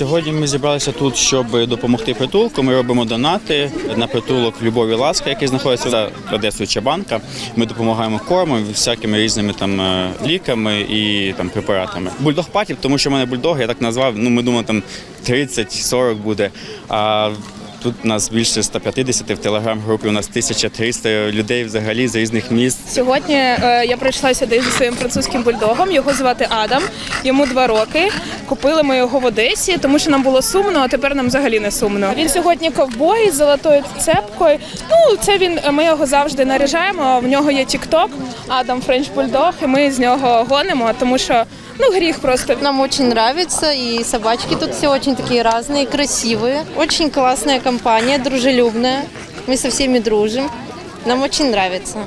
Сьогодні ми зібралися тут, щоб допомогти притулку. Ми робимо донати на притулок Любові Ласка, який знаходиться за Одесою Чабанка. Ми допомагаємо кормом, всякими різними там е, ліками і там препаратами. Бульдог патів, тому що в мене бульдог, я так назвав. Ну ми думали, там 30-40 буде. А тут нас більше 150 в телеграм-групі. У нас 1300 людей взагалі з різних міст. Сьогодні е, я прийшла сюди зі своїм французьким бульдогом. Його звати Адам. Йому два роки. Купили ми його в Одесі, тому що нам було сумно, а тепер нам взагалі не сумно. Він сьогодні ковбой з золотою цепкою. Ну це він. Ми його завжди наряжаємо. В нього є тікток, Адам Френч Бульдог, і ми з нього гонимо, тому що ну гріх просто. Нам очень нравится, и собачки тут все очень такие разные, красивые. Очень классная компания, дружелюбная. Мы со всеми дружим. Нам очень нравится.